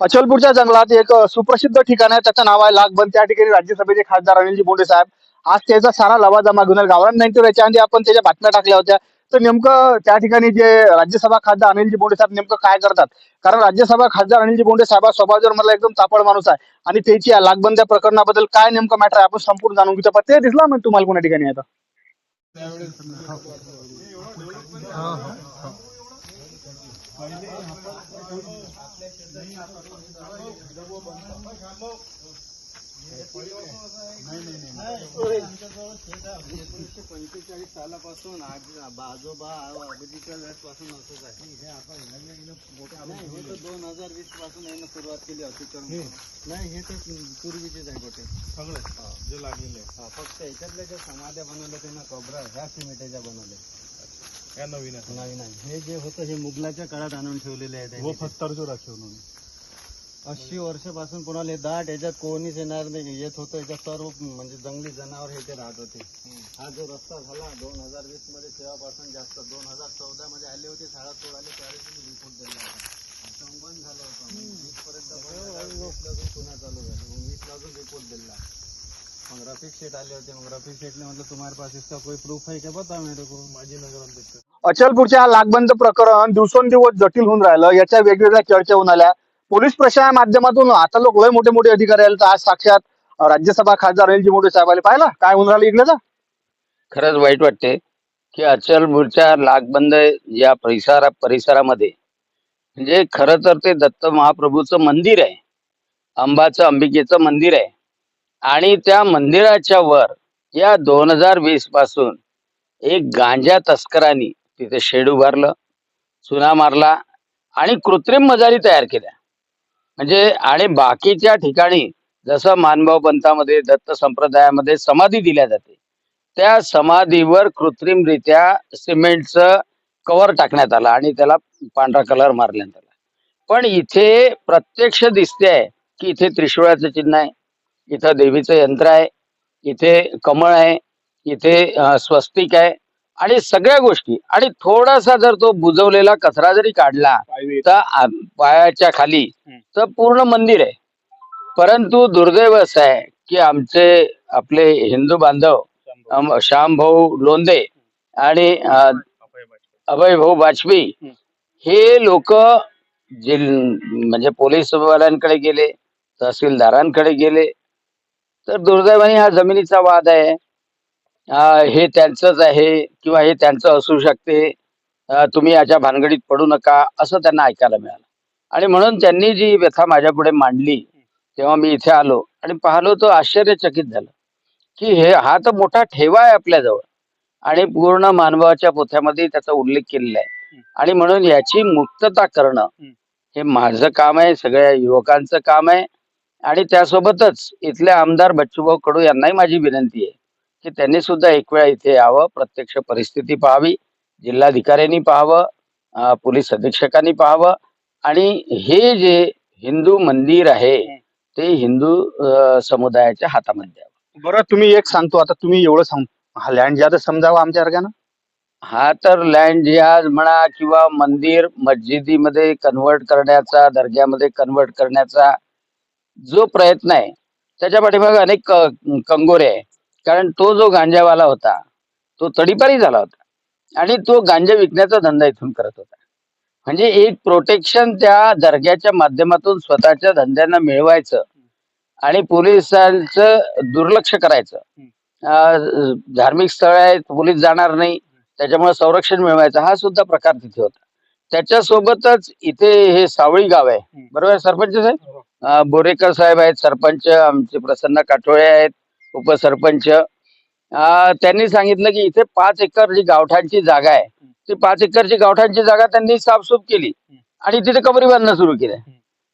अचलपूरच्या जंगलात एक सुप्रसिद्ध ठिकाण आहे. त्याचं नाव आहे लागबंद त्या ठिकाणी राज्यसभेचे खासदार अनिलजी बोंडे साहेब. आज त्याचा सारा लवाजमा घेऊन गावरान नाईन्टी याच्यामध्ये आपण त्याच्या बातम्या टाकल्या होत्या. तर नेमकं त्या ठिकाणी जे राज्यसभा खासदार अनिलजी बोंडे साहेब नेमकं काय करतात? कारण राज्यसभा खासदार अनिलजी बोंडे साहेब हा मला एकदम तापड माणूस आहे. आणि त्याची या लागबंद या प्रकरणाबद्दल काय नेमकं मॅटर आहे आपण संपूर्ण जाणून घेतो पण ते दिसला म्हणजे तुम्हाला कोणा ठिकाणी आता? एकोणीसशे पंचेचाळीस सालापासून आज आजोबा अगदीच्या वेळेसपासून असंच आहे. हे तर दोन हजार वीसपासून यानं सुरुवात केली अतिक्रमण नाही हे तर पूर्वीचेच आहे गोटे. सगळं जे लागलेले हा, फक्त याच्यातल्या ज्या समाध्या बनवल्या त्यांना कबरा ह्या सिमेंटच्या बनवल्या. या नवीन आहे नवीन आहे हे जे होतं हे मुघलाच्या काळात आणून ठेवलेले आहे वो त्यांनी. पत्थर जो रखे उन्होंने अस्सी वर्षापासून कोणाला दाट याच्यात कोणीच येणार नाही. येत होतं याच्यात सर्व म्हणजे जंगली जनावर हे ते राहत होते. हा जो रस्ता झाला दोन हजार वीसमध्ये तेव्हापासून जास्त दोन हजार चौदा मध्ये आले होते शाळा तोडाले त्यावेळेस रिपोर्ट दिला होता. संबंध झालं होतं. वीस पर्यंत पुन्हा चालू झालं. मग वीसला अजून रिपोर्ट दिला. मग रफिक शेठ आले होते. मग रफिक शेठने म्हटलं तुम्हारे पास इसका कोई प्रूफ है क्या? बता मेरे को. माजी नगराध्यक्ष. अचलपूरच्या लागबंद प्रकरण दिवसेंदिवस जटिल होऊन राहिलं. याच्या वेगवेगळ्या चर्चा होऊन आल्या. पोलीस प्रशासना माध्यमातून आता लोक लय मोठे मोठे अधिकारी आले. तर आज साक्षात अ, राज्यसभा खासदार अनिलजी मोठे साहेब आले. पाहिला? काय होऊन राहिलं इकडे खरंच वाईट वाटते की अचलपूरच्या लागबंद या परिसरा परिसरामध्ये म्हणजे खरं तर ते दत्त महाप्रभूचं मंदिर आहे. अंबाचं अंबिकेचं मंदिर आहे. आणि त्या मंदिराच्या वर या दोन हजार वीसपासून एक गांजा तस्करांनी तिथे शेड उभारलं चुना मारला आणि कृत्रिम मजारी तयार केल्या. म्हणजे आणि बाकीच्या ठिकाणी जसं मानभाव पंथामध्ये दत्त संप्रदायामध्ये समाधी दिल्या जाते त्या समाधीवर कृत्रिमरित्या सिमेंटचं कव्हर टाकण्यात आलं आणि त्याला पांढरा कलर मारण्यात आला. पण इथे प्रत्यक्ष दिसते की इथे त्रिशूळाचं चिन्ह आहे. इथं देवीचं यंत्र आहे इथे कमळ आहे इथे स्वस्तिक आहे आणि सगळ्या गोष्टी. आणि थोडासा जर तो बुजवलेला कचरा जरी काढला तर पायाच्या खाली तर पूर्ण मंदिर आहे. परंतु दुर्दैव असं आहे की आमचे आपले हिंदू बांधव अम- श्यामभाऊ लोंदे आणि अभय भाऊ वाजपेयी हं. लोक जिल म्हणजे पोलीस वाल्यांकडे गेले तहसीलदारांकडे गेले तर दुर्दैवाने हा जमिनीचा वाद आहे. हे त्यांचंच आहे किंवा हे त्यांचं असू शकते. तुम्ही याच्या भानगडीत पडू नका असं त्यांना ऐकायला मिळालं. आणि म्हणून त्यांनी जी व्यथा माझ्या पुढे मांडली तेव्हा मी इथे आलो आणि पाहलो तो आश्चर्यचकित झालं. की हे हा तर मोठा ठेवा आहे आपल्याजवळ. आणि पूर्ण मानवाच्या पोथ्यामध्ये त्याचा उल्लेख केलेला आहे. आणि म्हणून याची मुक्तता करणं हे माझं काम आहे सगळ्या युवकांचं काम आहे. आणि त्यासोबतच इथले आमदार बच्चूभाऊ कडू यांनाही माझी विनंती आहे की त्यांनी सुद्धा एक वेळा इथे यावं प्रत्यक्ष परिस्थिती पाहावी जिल्हाधिकाऱ्यांनी पाहावं पोलीस अधीक्षकांनी पाहावं आणि हे जे हिंदू मंदिर आहे ते हिंदू समुदायाच्या हातामध्ये द्यावं बरं तुम्ही एक सांगतो आता तुम्ही एवढं सांग हा लँड ज्यादा समजावं आमच्या हा तर लँड जिहाज म्हणा किंवा मंदिर मस्जिदीमध्ये कन्वर्ट करण्याचा दर्ग्यामध्ये कन्वर्ट करण्याचा जो प्रयत्न आहे त्याच्या पाठीमागे अनेक कंगोरे आहे. कारण तो जो गांजावाला होता तो तडीपारी झाला होता. आणि तो गांजा विकण्याचा धंदा इथून करत होता. म्हणजे एक प्रोटेक्शन त्या दर्ग्याच्या माध्यमातून स्वतःच्या धंद्यांना मिळवायचं आणि पोलिसांचं दुर्लक्ष करायचं. धार्मिक स्थळ आहेत पोलीस जाणार नाही त्याच्यामुळे संरक्षण मिळवायचं हा सुद्धा प्रकार तिथे होता. त्याच्यासोबतच इथे हे सावळी गाव आहे. बरोबर सरपंच साहेब? अं, बोरेकर साहेब आहेत सरपंच आमचे प्रसन्न काठोळे आहेत उपसरपंच. त्यांनी सांगितलं की इथे पाच एकर जी गावठांची जागा आहे ती पाच एकरची गावठांची जागा त्यांनी साफसूफ केली आणि तिथे कबरी बांधणं सुरू केलं.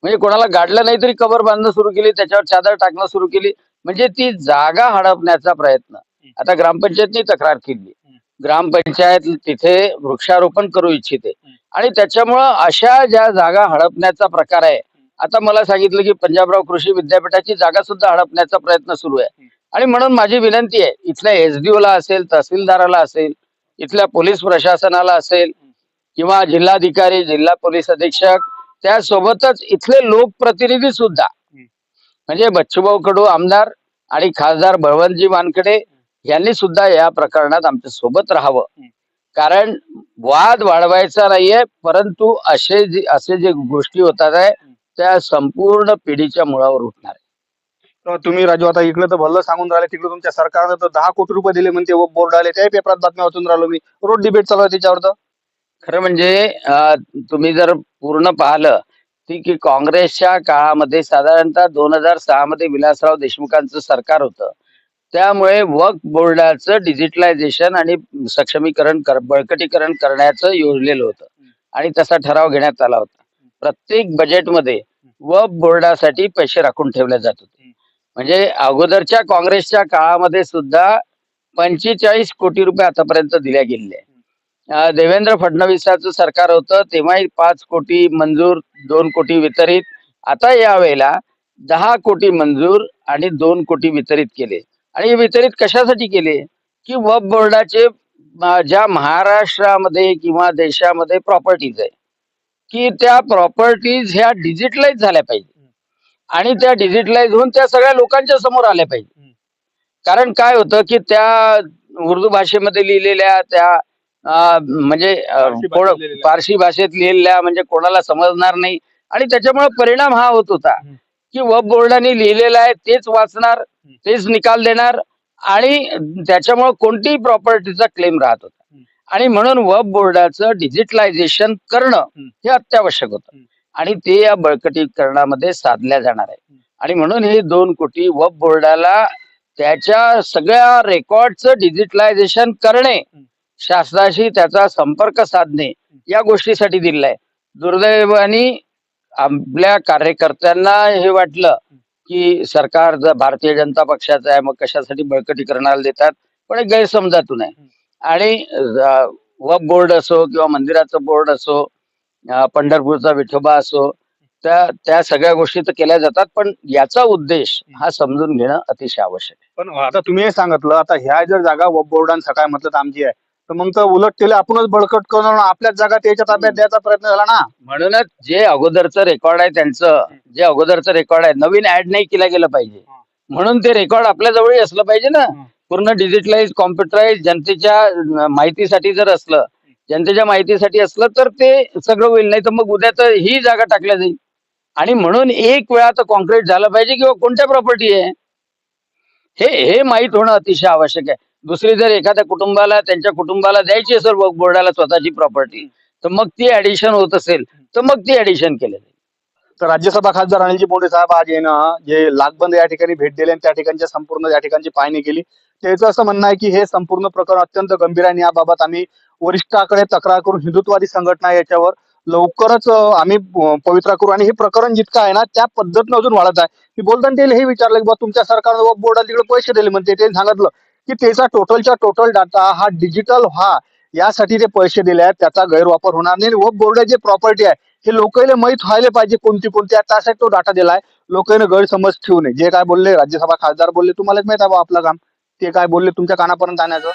म्हणजे कोणाला गाडलं नाही तरी कबर बांधणं सुरू केली त्याच्यावर चादर टाकणं सुरू केली. म्हणजे ती जागा हडपण्याचा प्रयत्न. आता ग्रामपंचायतनी तक्रार केली. ग्रामपंचायत तिथे वृक्षारोपण करू इच्छिते. आणि त्याच्यामुळं अशा ज्या जागा हडपण्याचा प्रकार आहे आता मला सांगितलं की पंजाबराव कृषी विद्यापीठाची जागा सुद्धा हडपण्याचा प्रयत्न सुरू आहे. आणि म्हणून माझी विनंती आहे इथल्या एसडीओ ला असेल तहसीलदाराला असेल इथल्या पोलीस प्रशासनाला असेल किंवा जिल्हाधिकारी जिल्हा पोलीस अधीक्षक त्यासोबतच इथले लोकप्रतिनिधी सुद्धा. म्हणजे बच्चूभाऊ कडू आमदार आणि खासदार बळवंतजी वानकडे यांनी सुद्धा या प्रकरणात आमच्यासोबत राहावं. कारण वाद वाढवायचा नाहीये परंतु असे जे असे जे गोष्टी होतात आहे त्या संपूर्ण पिढीच्या मुळावर उठणार आहे. तर तुम्ही राजू आता इकडे तर भल्लं सांगून राहिले तिकडे तुमच्या सरकारनं तर दहा कोटी रुपये दिले म्हणते व बोर्ड आले त्याही पेपरात बातम्या वाचून राहिलो मी. रोड डिबेट चालू आहे त्याच्यावर तर. खरं म्हणजे तुम्ही जर पूर्ण पाहिलं ती की काँग्रेसच्या काळामध्ये साधारणतः दोन हजार सहा मध्ये विलासराव देशमुखांचं सरकार होतं. त्यामुळे वक्फ बोर्डाचं डिजिटलायझेशन आणि सक्षमीकरण कर बळकटीकरण करण्याचं योजलेलं होतं. आणि तसा ठराव घेण्यात आला होता. प्रत्येक बजेटमध्ये वक्फ बोर्डासाठी पैसे राखून ठेवले जात होते. म्हणजे अगोदरच्या काँग्रेसच्या काळामध्ये सुद्धा पंचेचाळीस कोटी रुपये आतापर्यंत दिल्या गेलेले. देवेंद्र फडणवीसाचं सरकार होतं तेव्हाही पाच कोटी मंजूर दोन कोटी वितरित. आता यावेळेला दहा कोटी मंजूर आणि दोन कोटी वितरित केले. आणि हे वितरित कशासाठी केले? की वक्फ बोर्डाचे ज्या महाराष्ट्रामध्ये किंवा देशामध्ये प्रॉपर्टीज आहे की त्या प्रॉपर्टीज ह्या डिजिटलाइज झाल्या पाहिजे. आणि त्या डिजिटलाइज होऊन त्या सगळ्या लोकांच्या समोर आल्या पाहिजे. कारण काय होतं की त्या उर्दू भाषेमध्ये लिहिलेल्या त्या म्हणजे कोण- भाषेत लिहिलेल्या. म्हणजे कोणाला समजणार नाही. आणि त्याच्यामुळे परिणाम हा होत होता. की वब बोर्डाने लिहिलेलं आहे तेच वाचणार तेच निकाल देणार आणि त्याच्यामुळे कोणतीही प्रॉपर्टीचा क्लेम राहत होता. आणि म्हणून वब बोर्डाचं डिजिटलायझेशन करणं. हे अत्यावश्यक होतं. आणि ते या बळकटीकरणामध्ये साधल्या जाणार आहे. आणि म्हणून हे दोन कोटी वब बोर्डाला त्याच्या सगळ्या रेकॉर्डचं डिजिटलायझेशन करणे शासनाशी त्याचा संपर्क साधणे या गोष्टीसाठी दिलाय दुर्दैवाने आपल्या कार्यकर्त्यांना हे वाटलं की सरकार जर भारतीय जनता पक्षाचं आहे मग कशासाठी बळकटीकरणाला देतात? पण एक गैरसमजातून आहे. आणि अं, बोर्ड असो किंवा मंदिराचं बोर्ड असो पंढरपूरचा विठोबा असो त्या त्या सगळ्या गोष्टी तर केल्या जातात पण याचा उद्देश हा समजून घेणं अतिशय आवश्यक आहे. पण आता तुम्ही हे सांगितलं आता ह्या जर जागा वब बोर्डान सकाळ म्हटलं तर आमची आहे. तर मग तर उलट त्याला आपणच बळकट करून आपल्याच जागा त्याच्या ताब्यात द्यायचा प्रयत्न झाला ना. म्हणूनच जे अगोदरचं रेकॉर्ड आहे त्यांचं जे अगोदरचं रेकॉर्ड आहे नवीन ऍड नाही केलं गेलं पाहिजे. म्हणून ते रेकॉर्ड आपल्या जवळही असलं पाहिजे ना. पूर्ण डिजिटलाइज कॉम्प्युटराइज जनतेच्या माहितीसाठी जर असलं जनतेच्या माहितीसाठी असलं तर ते सगळं होईल. नाही तर मग उद्या तर ही जागा टाकल्या जाईल. आणि म्हणून एक वेळा तर कॉन्क्रीट झालं पाहिजे किंवा कोणत्या प्रॉपर्टी आहे? हे हे माहीत होणं अतिशय आवश्यक आहे. दुसरी जर एखाद्या कुटुंबाला त्यांच्या कुटुंबाला द्यायची असेल वक्फ बोर्डाला स्वतःची प्रॉपर्टी तर मग ती ऍडिशन होत असेल तर मग ती ऍडिशन केलं जाईल तर राज्यसभा खासदार अनिलजी बोंडे साहेब आज येणं जे लागबंद या ठिकाणी भेट दिली आणि त्या ठिकाणच्या संपूर्ण या ठिकाणची पाहणी केली. त्याचं असं म्हणणं आहे की हे संपूर्ण प्रकरण अत्यंत गंभीर आहे आणि याबाबत आम्ही वरिष्ठाकडे तक्रार करून हिंदुत्वादी संघटना याच्यावर लवकरच आम्ही पवित्रा करू. आणि हे प्रकरण जितकं आहे ना त्या पद्धतीनं अजून वाढत आहे. मी बोलताना त्याला हे विचारलं की बा तुमच्या सरकारनं बोर्डाला तिकडे पैसे दिले म्हणते ते सांगितलं की त्याचा टोटलच्या टोटल डाटा हा डिजिटल व्हा यासाठी ते पैसे दिले आहेत त्याचा गैरवापर होणार नाही. व बोर्ड जे प्रॉपर्टी आहे हे लोकांना माहीत व्हायला पाहिजे कोणती कोणती आहे त्यासाठी तो डाटा दिलाय. लोकांना गैरसमज ठेवू नये. जे काय बोलले राज्यसभा खासदार बोलले तुम्हालाच माहीत आहे बा आपलं काम. ते काय बोलले तुमच्या कानापर्यंत आणायचं?